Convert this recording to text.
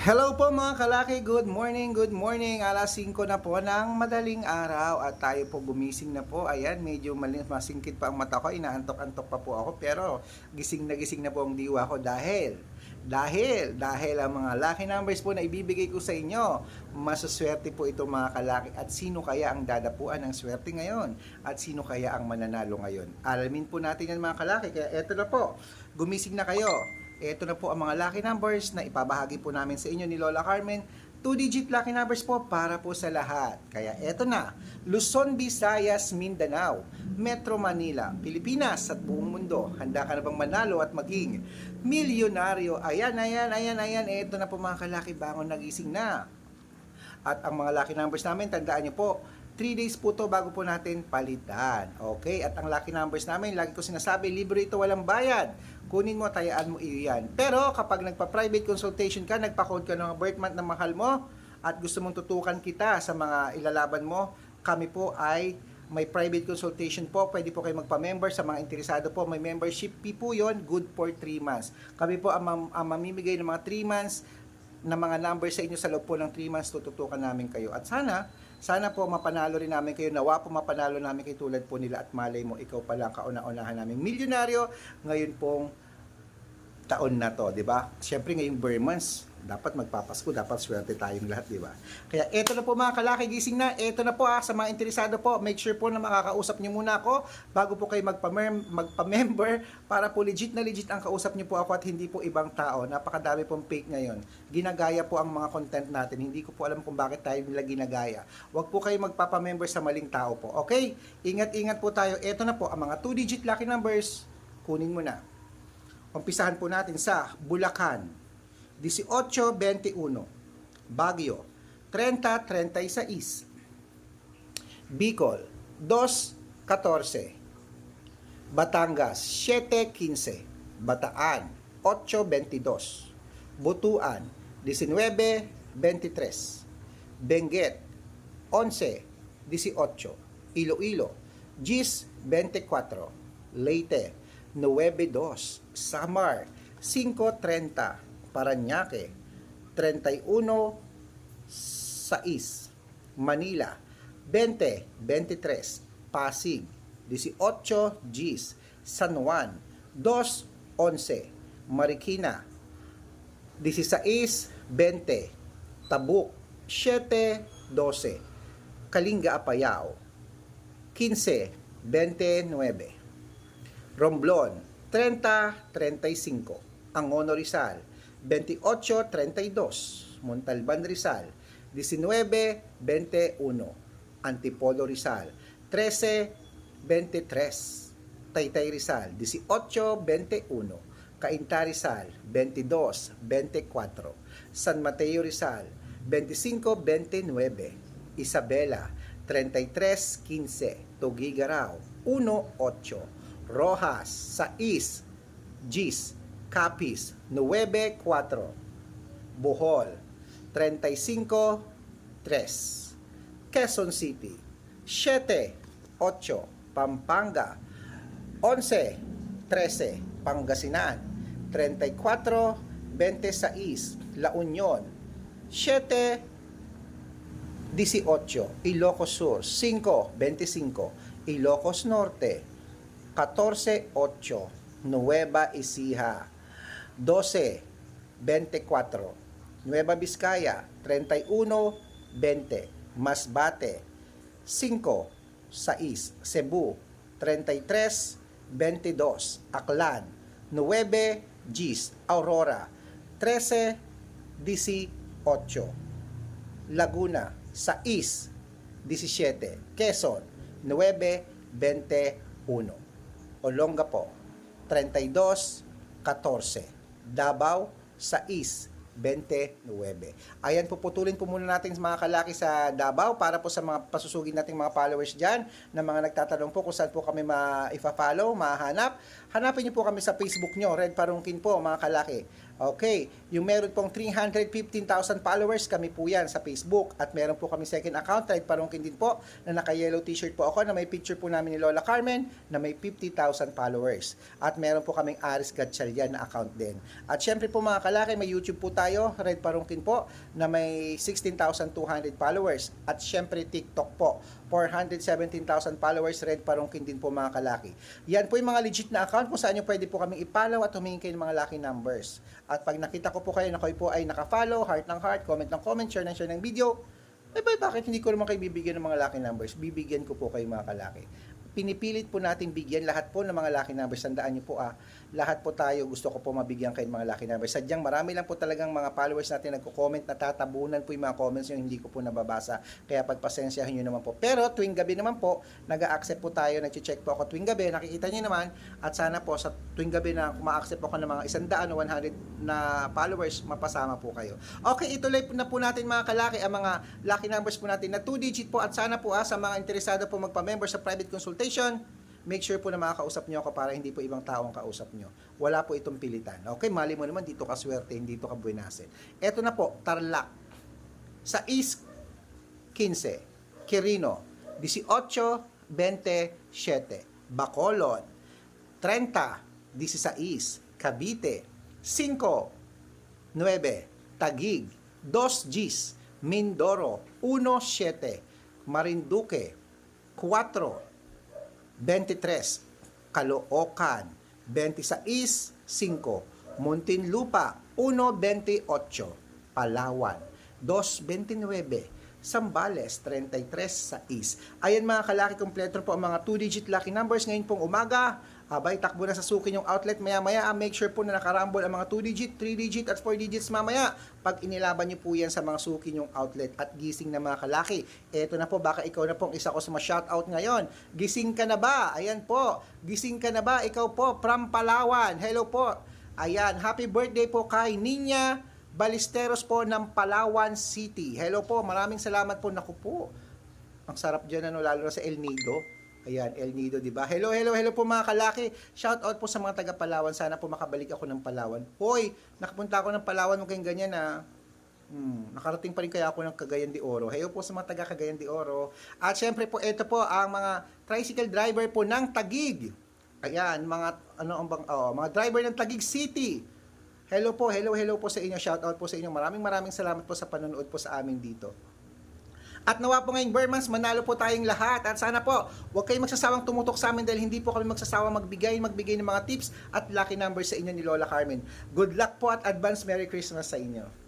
Hello po mga kalaki, good morning, good morning. Alas 5 na po ng madaling araw at tayo po gumising na po. Ayan, medyo mali- masingkit pa ang mata ko, inaantok-antok pa po ako pero gising na gising na po ang diwa ko dahil dahil, dahil ang mga lucky numbers po na ibibigay ko sa inyo, masaswerte po ito mga kalaki. At sino kaya ang dadapuan ng swerte ngayon? At sino kaya ang mananalo ngayon? Alamin po natin yan mga kalaki. Kaya eto na po, gumising na kayo. Ito na po ang mga lucky numbers na ipabahagi po namin sa inyo ni Lola Carmen. 2-digit lucky numbers po para po sa lahat. Kaya eto na, Luzon, Visayas, Mindanao, Metro Manila, Pilipinas at buong mundo. Handa ka na bang manalo at maging milyonaryo? Ayan, ayan, ayan, ayan. Eto na po mga kalaki, bangon nagising na. At ang mga lucky numbers namin, tandaan nyo po, 3 days po to bago po natin palitan. Okay? At ang lucky numbers namin, lagi ko sinasabi, libre ito, walang bayad. Kunin mo, tayaan mo iyo yan. Pero kapag nagpa-private consultation ka, nagpa-code ka ng birth month na mahal mo, at gusto mong tutukan kita sa mga ilalaban mo, kami po ay may private consultation po. Pwede po kayo magpa-member sa mga interesado po. May membership fee po yon good for 3 months. Kami po ang, mam- ang mamimigay ng mga 3 months na mga numbers sa inyo sa loob po ng 3 months tututukan namin kayo. At sana, sana po mapanalo rin namin kayo. Nawa po mapanalo namin kayo tulad po nila at malay mo, ikaw pa lang kauna-unahan namin milyonaryo ngayon pong taon na to, di ba? Siyempre ngayong bare dapat magpapasko, dapat swerte tayong lahat, di ba? Kaya eto na po mga kalaki, gising na, eto na po ah, sa mga interesado po, make sure po na makakausap niyo muna ako bago po kayo magpa-mem- magpa-member para po legit na legit ang kausap niyo po ako at hindi po ibang tao. Napakadami pong fake ngayon. Ginagaya po ang mga content natin. Hindi ko po alam kung bakit tayo nila ginagaya. Huwag po kayo magpapa-member sa maling tao po. Okay? Ingat-ingat po tayo. Eto na po, ang mga 2-digit lucky numbers, kunin mo na. Umpisahan po natin sa Bulacan, 1821, Baguio, 3036, Bicol, 214, Batangas, 715, Bataan, 822, Butuan, 1923, Benguet, 11, 18, Iloilo, Gis, 24, Leyte, 92, Samar, 530, Paranaque, 31, 6, Manila, 20, 23, Pasig, 18, Gis, San Juan, 2, 11, Marikina, 16, 20, Tabuk, 7, 12, Kalinga Apayao, 15, 29, Romblon, 30-35. Angono Rizal, 28-32. Montalban Rizal, 19-21. Antipolo Rizal, 13-23. Taytay Rizal, 18-21. Cainta Rizal, 22-24. San Mateo Rizal, 25-29. Isabela, 33-15. Tugigarao, 1-8. Rojas, 6, Gis, Capiz, 9-4, Bohol, 35-3, Quezon City, 7-8, Pampanga, 11-13, Pangasinan, 34-26, La Union, 7 18, Ilocos Sur, 5, 25, Ilocos Norte, 14-8, Nueva Ecija, 12-24, Nueva Vizcaya, 31-20, Masbate, 5-6, Cebu, 33-22, Aklan, 9 Gis, Aurora, 13-18, Laguna, 6, 17, Quezon, 9, 21. Olongapo, 32, 14. Davao, 6, 29. Ayan, puputulin po muna natin mga kalaki sa Davao para po sa mga pasusugin nating mga followers dyan na mga nagtatanong po kung saan po kami ma-follow, mahanap. Hanapin niyo po kami sa Facebook nyo, Red Parungkin po mga kalaki. Okay, Yung meron pong 315,000 followers, kami po yan sa Facebook. At meron po kami second account, Red Parungkin din po, na naka-yellow t-shirt po ako, na may picture po namin ni Lola Carmen, na may 50,000 followers. At meron po kaming Aris Gatchalian na account din. At syempre po mga kalaki, may YouTube po tayo, Red Parungkin po, na may 16,200 followers. At syempre TikTok po, 417,000 followers, Red Parungkin din po mga kalaki. Yan po yung mga legit na account kung saan nyo pwede po kaming ipalaw at humingi kayo ng mga lucky numbers. At pag nakita ko po kayo na kayo po ay nakafollow, heart ng heart, comment ng comment, share ng share ng video, eh ba, bakit hindi ko naman kayo bibigyan ng mga lucky numbers? Bibigyan ko po kayo mga kalaki. Pinipilit po natin bigyan lahat po ng mga lucky numbers. Tandaan niyo po ah, lahat po tayo gusto ko po mabigyan kayo ng mga lucky numbers. Sadyang marami lang po talagang mga followers natin nagko-comment, natatabunan po yung mga comments yung hindi ko po nababasa. Kaya pagpasensyahan niyo naman po. Pero tuwing gabi naman po, nag-accept po tayo, nag-check po ako tuwing gabi, nakikita niyo naman at sana po sa tuwing gabi na ma-accept ako ng mga 100 o 100 na followers, mapasama po kayo. Okay, ituloy na po natin mga kalaki ang mga lucky numbers po natin na 2 digit po at sana po ah, sa mga interesado po magpa-member sa private consultation, make sure po na makakausap nyo ako para hindi po ibang tao ang kausap nyo. Wala po itong pilitan. Okay, mali mo naman dito ka swerte, dito ka buenasin. Eto na po, Tarlac. Sa East 15, Quirino, 18, 27, Bacolod, 30, 16, Cavite, 5, 9, Tagig, 2 Gis, Mindoro, 1, 7, Marinduque, 4, 23, Caloocan, 26, 5, Muntinlupa, 1, 28, Palawan, 2, 29, Sambales, 33 sa East. Ayan mga kalaki, kompleto po ang mga 2-digit lucky numbers ngayon pong umaga. Abay, takbo na sa suki yung outlet maya-maya. Ah, Make sure po na nakarambol ang mga 2-digit, 3-digit at 4-digits mamaya. Pag inilaban nyo po yan sa mga suki yung outlet at gising na mga kalaki. Eto na po, baka ikaw na pong isa ko sa mga shoutout ngayon. Gising ka na ba? Ayan po. Gising ka na ba? Ikaw po, from Palawan. Hello po. Ayan, happy birthday po kay Ninya Balisteros po ng Palawan City. Hello po, maraming salamat po. Naku po, ang sarap dyan, ano, lalo na sa El Nido. Ayan, El Nido, di ba? Hello, hello, hello po mga kalaki. Shout out po sa mga taga Palawan. Sana po makabalik ako ng Palawan. Hoy, nakapunta ako ng Palawan, huwag kayong ganyan na. Hmm, nakarating pa rin kaya ako ng Cagayan de Oro. Hello po sa mga taga Cagayan de Oro. At syempre po, ito po ang mga tricycle driver po ng Tagig. Ayan, mga ano ang bang oh, mga driver ng Tagig City. Hello po, hello, hello po sa inyo. Shout out po sa inyo. Maraming maraming salamat po sa panonood po sa amin dito. At nawa po ngayong Bermans, manalo po tayong lahat. At sana po, huwag kayong magsasawang tumutok sa amin dahil hindi po kami magsasawang magbigay, magbigay ng mga tips at lucky numbers sa inyo ni Lola Carmen. Good luck po at advance Merry Christmas sa inyo.